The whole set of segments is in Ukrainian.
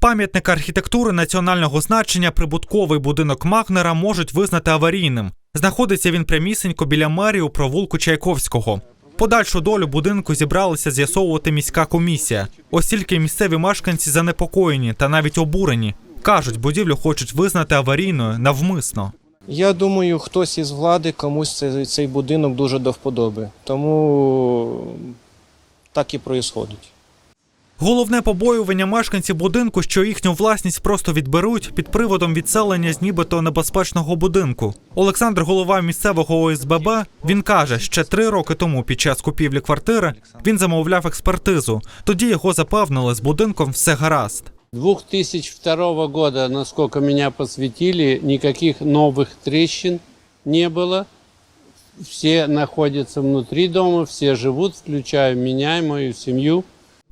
Пам'ятник архітектури національного значення прибутковий будинок Магнера можуть визнати аварійним. Знаходиться він прямісінько біля мерії у провулку Чайковського. Подальшу долю будинку зібралася з'ясовувати міська комісія. Ось тільки місцеві мешканці занепокоєні та навіть обурені. Кажуть, будівлю хочуть визнати аварійною навмисно. Я думаю, хтось із влади комусь цей, цей будинок дуже до вподоби. Тому так і проїсходить. Головне побоювання мешканців будинку, що їхню власність просто відберуть під приводом відселення з нібито небезпечного будинку. Олександр, голова місцевого ОСББ, він каже, ще три роки тому під час купівлі квартири він замовляв експертизу. Тоді його запевнили, з будинком все гаразд. 2002 года, насколько меня посвятили, никаких новых трещин не было. Все находятся внутри дома, все живут, включая меня и мою семью.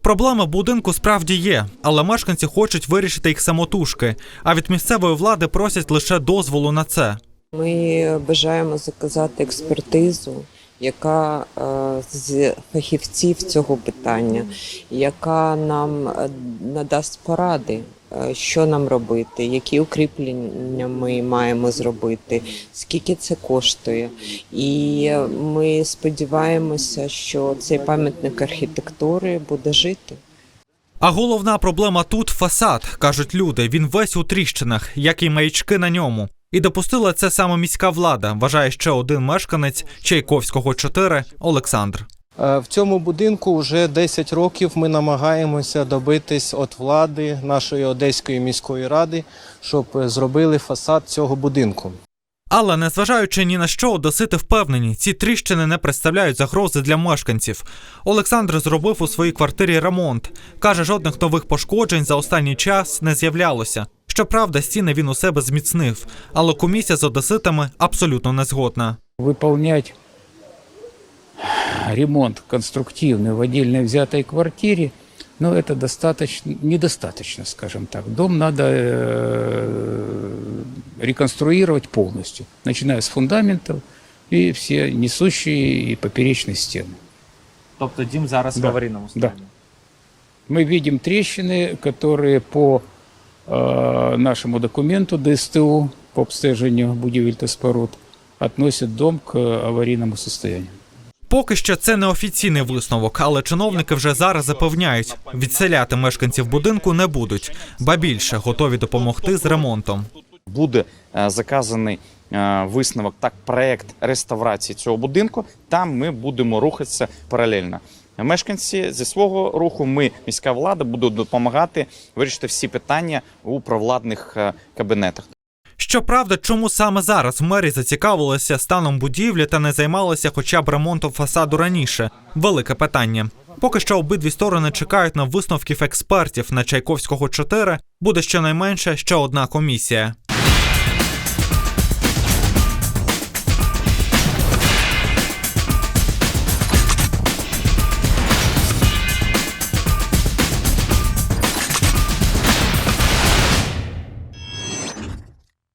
Проблеми будинку справді є, але мешканці хочуть вирішити їх самотужки. А від місцевої влади просять лише дозволу на це. Ми бажаємо заказати експертизу, яка е, з фахівців цього питання, яка нам е, надасть поради, е, що нам робити, які укріплення ми маємо зробити, скільки це коштує. І ми сподіваємося, що цей пам'ятник архітектури буде жити. А головна проблема тут фасад, кажуть люди. Він весь у тріщинах, як і маячки на ньому. І допустила це саме міська влада, вважає ще один мешканець Чайковського 4 Олександр. Е, В цьому будинку вже 10 років ми намагаємося добитись від влади нашої Одеської міської ради, щоб е, зробили фасад цього будинку. Але незважаючи ні на що, одесити впевнені, ці тріщини не представляють загрози для мешканців. Олександр зробив у своїй квартирі ремонт. каже, жодних нових пошкоджень за останній час не з'являлося. Щоправда, стіни він у себе зміцнив, але комісія з одеситами абсолютно не згодна. выполнять ремонт конструктивный в отдельно взятой квартире, ну, это достаточно, недостаточно, скажем так. Дом надо э, реконструировать полностью, начиная с фундаментов и все несущие и поперечные стены. Тобто дім зараз в Да. аварійному Да. стані. Мы видим трещины, которые по э, нашему документу ДСТУ по обстежению будівель та споруд относят дом к аварийному состоянию. Поки що це не офіційний висновок, але чиновники вже зараз запевняють, відселяти мешканців будинку не будуть, ба більше готові допомогти з ремонтом. буде е, заказаний е, висновок, так проект реставрації цього будинку. Там ми будемо рухатися паралельно. Мешканці зі свого руху, ми, міська влада, будуть допомагати вирішити всі питання у провладних е, кабінетах. Щоправда, чому саме зараз мері зацікавилися станом будівлі та не займалися хоча б ремонтом фасаду раніше? Велике питання. Поки що обидві сторони чекають на висновків експертів на Чайковського 4 буде щонайменше ще одна комісія.